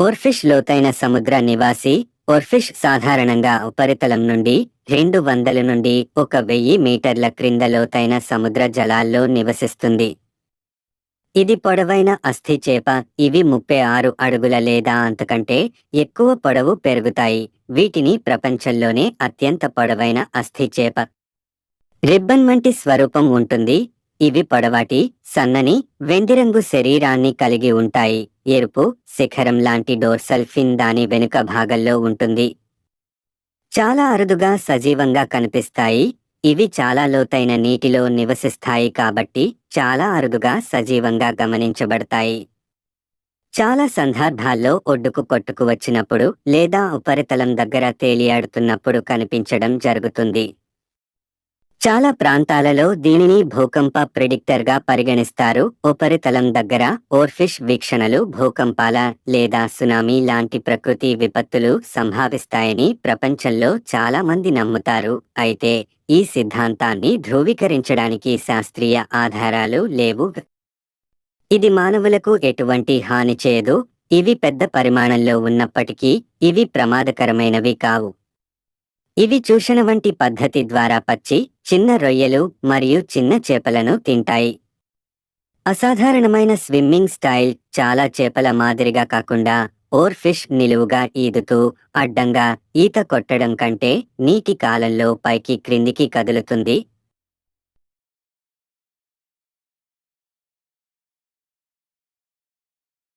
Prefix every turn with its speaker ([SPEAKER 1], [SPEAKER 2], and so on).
[SPEAKER 1] Oarfish లోతైన సముద్ర నివాసి ఓర్ఫిష్ సాధారణంగా ఉపరితలం నుండి రెండు వందల నుండి ఒక వెయ్యి మీటర్ల క్రింద లోతైన సముద్ర జలాల్లో నివసిస్తుంది. ఇది పొడవైన అస్థి చేప ఇవి ముప్పై ఆరు అడుగుల లేదా అంతకంటే ఎక్కువ పొడవు పెరుగుతాయి. వీటిని ప్రపంచంలోనే అత్యంత పొడవైన అస్థి చేప. రిబ్బన్ వంటి స్వరూపం ఉంటుంది. ఇవి పొడవాటి సన్నని వెందిరంగు శరీరాన్ని కలిగి ఉంటాయి. ఎరుపు శిఖరం లాంటి డోర్సల్ ఫిన్ దాని వెనుక భాగంలో ఉంటుంది. చాలా అరుదుగా సజీవంగా కనిపిస్తాయి. ఇవి చాలా లోతైన నీటిలో నివసిస్తాయి కాబట్టి చాలా అరుదుగా సజీవంగా గమనించబడతాయి. చాలా సందర్భాల్లో ఒడ్డుకు కొట్టుకు వచ్చినప్పుడు లేదా ఉపరితలం దగ్గర తేలియాడుతున్నప్పుడు కనిపించడం జరుగుతుంది. చాలా ప్రాంతాలలో దీనిని భూకంప ప్రిడిక్టర్గా పరిగణిస్తారు. ఉపరితలం దగ్గర ఓర్ఫిష్ వీక్షణలు భూకంపాల లేదా సునామీ లాంటి ప్రకృతి విపత్తులు సంభావిస్తాయని ప్రపంచంలో చాలా మంది నమ్ముతారు. అయితే ఈ సిద్ధాంతాన్ని ధృవీకరించడానికి శాస్త్రీయ ఆధారాలు లేవు. ఇది మానవులకు ఎటువంటి హాని చేయదు. ఇవి పెద్ద పరిమాణంలో ఉన్నప్పటికీ ఇవి ప్రమాదకరమైనవి కావు. ఇవి చూషణ వంటి పద్ధతి ద్వారా పచ్చి చిన్న రొయ్యలు మరియు చిన్న చేపలను తింటాయి. అసాధారణమైన స్విమ్మింగ్ స్టైల్ చాలా చేపల మాదిరిగా కాకుండా ఓర్ ఫిష్ నిలువుగా ఈదుతూ అడ్డంగా ఈత కొట్టడం కంటే నీటి కాలంలో పైకి క్రిందికి కదులుతుంది